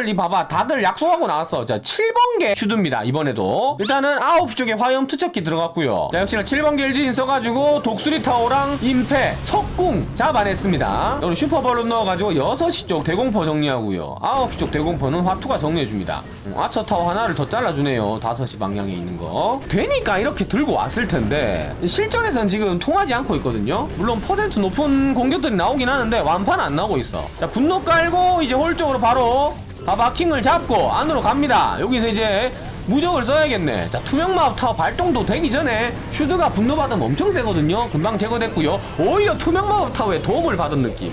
오늘 이 봐봐. 다들 약속하고 나왔어. 자 7번계 슈드입니다 이번에도. 일단은 9시 쪽에 화염 투척기 들어갔고요. 자 역시나 7번계 일진 써가지고 독수리 타워랑 임페 석궁 잡아냈습니다. 오늘 슈퍼벌룬 넣어가지고 6시 쪽 대공포 정리하고요. 9시 쪽 대공포는 화투가 정리해줍니다. 음, 아처 타워 하나를 더 잘라주네요. 5시 방향에 있는 거. 되니까 이렇게 들고 왔을 텐데 실전에선 지금 통하지 않고 있거든요. 물론 퍼센트 높은 공격들이 나오긴 하는데 완판 안 나오고 있어. 자 분노 깔고 이제 홀 쪽으로 바로 바바킹을 잡고 안으로 갑니다. 여기서 이제 무적을 써야겠네. 자 투명 마법 타워 발동도 되기 전에 슈드가 분노 받으면 엄청 세거든요. 금방 제거됐고요. 오히려 투명 마법 타워에 도움을 받은 느낌.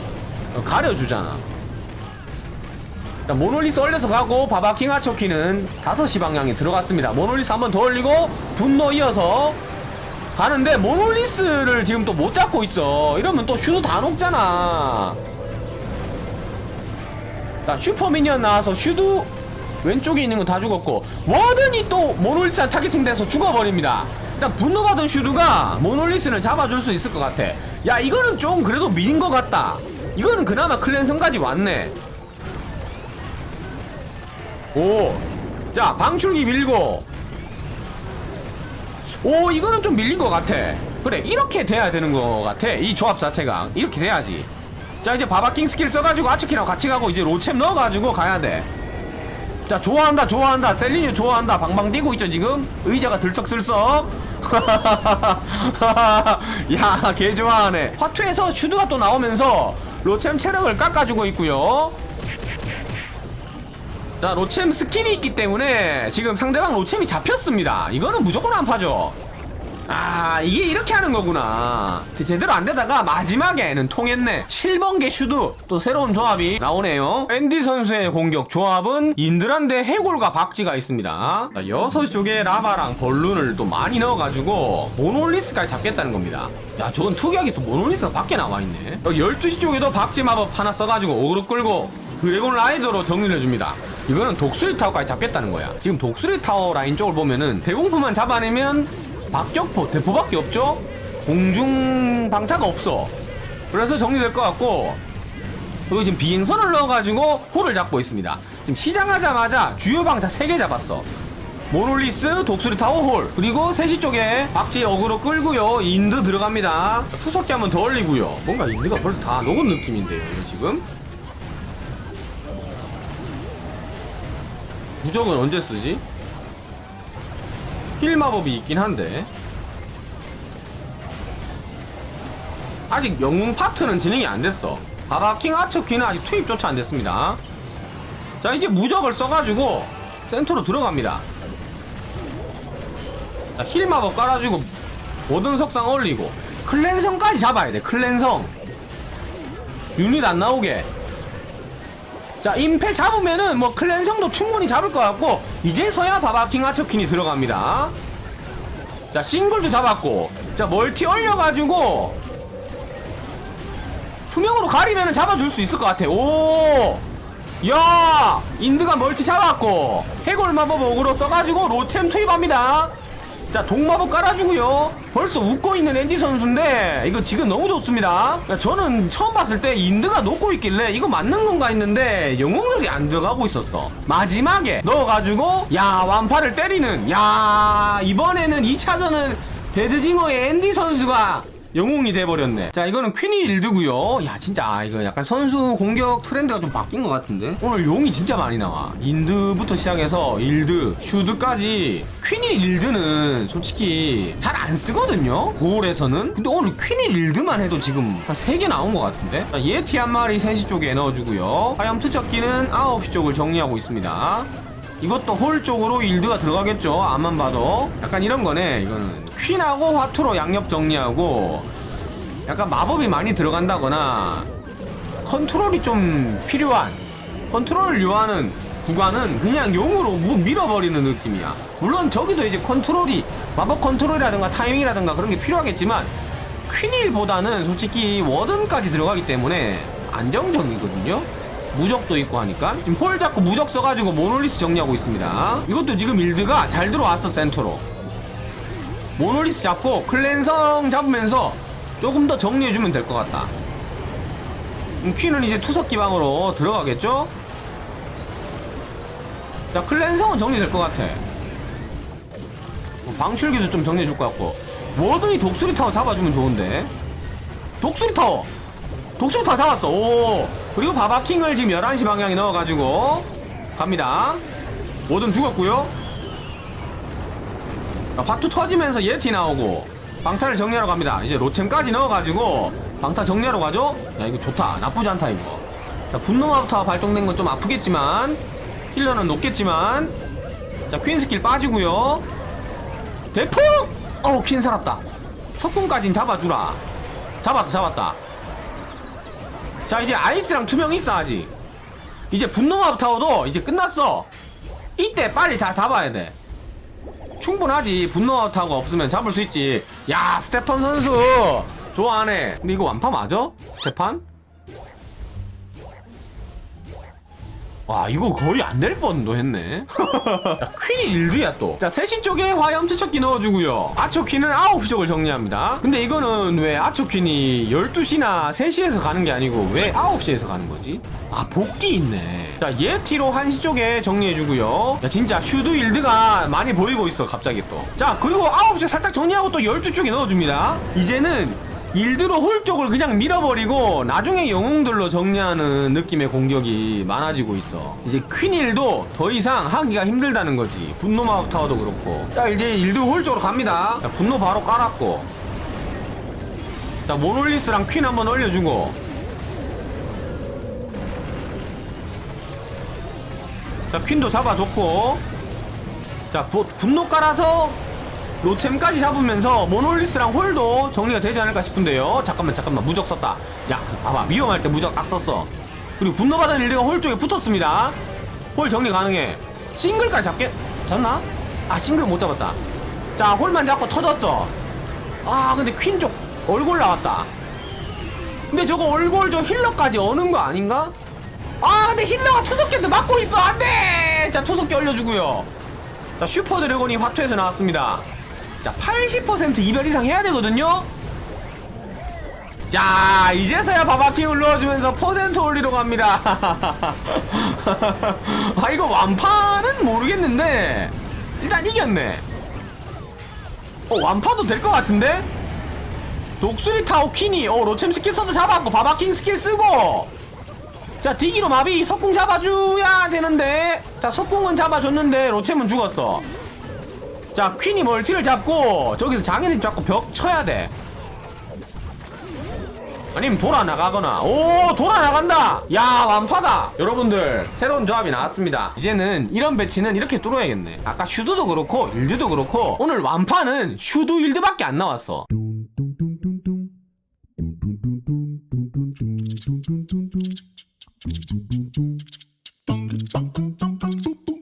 어, 가려주잖아. 자, 모놀리스 얼려서 가고 바바킹 아초키는 5시 방향에 들어갔습니다. 모놀리스 한 번 더 올리고 분노 이어서 가는데 모놀리스를 지금 또 못 잡고 있어. 이러면 또 슈드 다 녹잖아 자 슈퍼미니언 나와서 슈드 왼쪽에 있는 건다 죽었고 워든이 또 모놀리스한 타겟팅 돼서 죽어버립니다. 일단 분노받은 슈드가 모놀리스를 잡아줄 수 있을 것 같아. 야 이거는 좀 그래도 미인 것 같다. 이거는 그나마 클랜성까지 왔네. 오자 방출기 밀고. 오 이거는 좀 밀린 것 같아. 그래 이렇게 돼야 되는 것 같아 이 조합 자체가. 이렇게 돼야지 자 이제 바바킹 스킬 써가지고 아츠키랑 같이 가고 이제 로챔 넣어가지고 가야 돼 자 좋아한다 좋아한다. 셀리뉴 좋아한다. 방방 뛰고 있죠 지금? 의자가 들썩들썩. 야 개 좋아하네. 화투에서 슈드가 또 나오면서 로챔 체력을 깎아주고 있고요. 자 로챔 스킬이 있기 때문에 지금 상대방 로챔이 잡혔습니다. 이거는 무조건 안파죠 아 이게 이렇게 하는 거구나. 제대로 안 되다가 마지막에는 통했네. 7번 개 슈드 또 새로운 조합이 나오네요. 앤디 선수의 공격 조합은 인드란데 해골과 박쥐가 있습니다. 자, 6시 쪽에 라바랑 벌룬을 또 많이 넣어가지고 모놀리스까지 잡겠다는 겁니다. 야 저건 특이하게 또 모놀리스가 밖에 나와있네. 여기 12시 쪽에도 박쥐 마법 하나 써가지고 오그로 끌고 드래곤 라이더로 정리를 해줍니다. 이거는 독수리 타워까지 잡겠다는 거야. 지금 독수리 타워 라인 쪽을 보면은 대공포만 잡아내면 박격포 대포밖에 없죠? 공중 방타가 없어. 그래서 정리될 것 같고 그리고 지금 비행선을 넣어가지고 홀을 잡고 있습니다. 지금 시작하자마자 주요 방타 3개 잡았어. 모놀리스 독수리 타워 홀 그리고 3시 쪽에 박쥐 어그로 끌고요. 인드 들어갑니다. 투석기 한번 더 올리고요. 뭔가 인드가 벌써 다 녹은 느낌인데요 이거 지금. 무적은 언제 쓰지? 힐 마법이 있긴 한데. 아직 영웅 파트는 진행이 안 됐어. 바바킹 아처키는 아직 투입조차 안 됐습니다. 자 이제 무적을 써가지고 센터로 들어갑니다. 자, 힐 마법 깔아주고 모든 석상 올리고 클랜성까지 잡아야 돼 클랜성. 유닛 안 나오게 자 임페 잡으면은 뭐 클랜성도 충분히 잡을 것 같고 이제서야 바바킹 아처킨이 들어갑니다 자 싱글도 잡았고 자 멀티 올려가지고 투명으로 가리면은 잡아줄 수 있을 것 같아 오! 야! 인드가 멀티 잡았고 해골 마법 어그로 써가지고 로챔 투입합니다 자 동마법 깔아주고요. 벌써 웃고 있는 앤디 선수인데 이거 지금 너무 좋습니다. 야, 저는 처음 봤을 때 인드가 녹고 있길래 이거 맞는 건가 했는데 영웅들이 안 들어가고 있었어. 마지막에 넣어가지고 야 완파를 때리는 야 이번에는 2차전은 배드징어의 앤디 선수가 영웅이 돼버렸네. 자 이거는 퀸이 일드고요. 야 진짜 아, 이거 약간 선수 공격 트렌드가 좀 바뀐 것 같은데? 오늘 용이 진짜 많이 나와. 인드부터 시작해서 일드 슈드까지. 퀸이 일드는 솔직히 잘 안 쓰거든요 고올에서는. 근데 오늘 퀸이 일드만 해도 지금 한 3개 나온 것 같은데? 자, 예티 한 마리 3시 쪽에 넣어주고요. 화염 투척기는 9시 쪽을 정리하고 있습니다 이것도 홀 쪽으로 일드가 들어가겠죠. 앞만 봐도. 약간 이런 거네 이거는. 퀸하고 화투로 양옆 정리하고 약간 마법이 많이 들어간다거나 컨트롤이 좀 필요한 컨트롤을 요하는 구간은 그냥 용으로 무 밀어버리는 느낌이야. 물론 저기도 이제 컨트롤이 마법 컨트롤이라든가 타이밍이라든가 그런 게 필요하겠지만 퀸일보다는 솔직히 워든까지 들어가기 때문에 안정적이거든요 무적도 있고 하니까 지금 폴 잡고 무적 써가지고 모놀리스 정리하고 있습니다. 이것도 지금 일드가 잘 들어왔어 센터로. 모놀리스 잡고 클랜성 잡으면서 조금 더 정리해주면 될 것 같다. 음, 퀸은 이제 투석 기방으로 들어가겠죠? 자 클랜성은 정리될 것 같아. 뭐 방출기도 좀 정리해줄 것 같고. 워든이 독수리 타워 잡아주면 좋은데. 독수리 타워 타워 잡았어. 오. 그리고 바바킹을 지금 11시 방향에 넣어가지고 갑니다. 워든 죽었고요. 자, 화투 터지면서 예티 나오고 방타를 정리하러 갑니다. 이제 로챔까지 넣어가지고 방타 정리하러 가죠? 야 이거 좋다. 나쁘지 않다 이거. 자 분노마부터 발동된 건 좀 아프겠지만 힐러는 높겠지만 자 퀸 스킬 빠지고요. 대폭 어우 퀸 살았다. 석궁까진 잡아주라. 잡았다 잡았다 자 이제 아이스랑 투명 있어 아직. 이제 분노마법 타워도 이제 끝났어. 이때 빨리 다 잡아야 돼. 충분하지. 분노마법 타워가 없으면 잡을 수 있지. 야 스테판 선수. 좋아하네. 근데 이거 완파 맞아? 스테판? 와 이거 거의 안 될 뻔도 했네. 야, 퀸이 일드야 또자 3시 쪽에 화염 투척기 넣어주고요. 아처 퀸은 9시 쪽을 정리합니다. 근데 이거는 왜 아처 퀸이 12시나 3시에서 가는 게 아니고 왜 9시에서 가는 거지? 아 복귀 있네. 자 예티로 1시 쪽에 정리해주고요. 야 진짜 슈드 일드가 많이 보이고 있어 갑자기 또자 그리고 9시 살짝 정리하고 또 12쪽에 넣어줍니다. 이제는 일드로 홀 쪽을 그냥 밀어버리고 나중에 영웅들로 정리하는 느낌의 공격이 많아지고 있어. 이제 퀸일도 더 이상 하기가 힘들다는 거지. 분노 마법 타워도 그렇고. 자 이제 일드 홀 쪽으로 갑니다. 자, 분노 바로 깔았고. 자 모놀리스랑 퀸 한번 올려주고. 자 퀸도 잡아줬고. 자 부, 분노 깔아서 로챔까지 잡으면서 모놀리스랑 홀도 정리가 되지 않을까 싶은데요. 잠깐만 잠깐만. 무적 썼다. 야 봐봐. 위험할 때 무적 딱 썼어. 그리고 분노받은 일드가 홀 쪽에 붙었습니다. 홀 정리 가능해. 싱글까지 잡게? 잡나? 아 싱글 못 잡았다. 자 홀만 잡고 터졌어. 아 근데 퀸 쪽 얼굴 나왔다. 근데 저거 얼굴 저 힐러까지 어는 거 아닌가? 아 근데 힐러가 투석기한테 맞고 있어. 안돼! 자 투석기 올려주고요. 자 슈퍼 드래곤이 화투에서 나왔습니다 자 80% 이별 이상 해야 되거든요? 자 이제서야 바바킹을 넣어주면서 퍼센트 올리러 갑니다. 아 이거 완파는 모르겠는데. 일단 이겼네. 어 완파도 될 것 같은데? 독수리 타오 퀸이 어 로챔 스킬 써서 잡았고 바바킹 스킬 쓰고. 자 디기로 마비 석궁 잡아줘야 되는데. 자 석궁은 잡아줬는데 로챔은 죽었어 자 퀸이 멀티를 잡고 저기서 장인이 잡고 벽 쳐야 돼 아니면 돌아 나가거나 오 돌아 나간다 야 완파다 여러분들 새로운 조합이 나왔습니다 이제는 이런 배치는 이렇게 뚫어야겠네 아까 슈드도 그렇고 일드도 그렇고 오늘 완파는 슈드 일드밖에 안 나왔어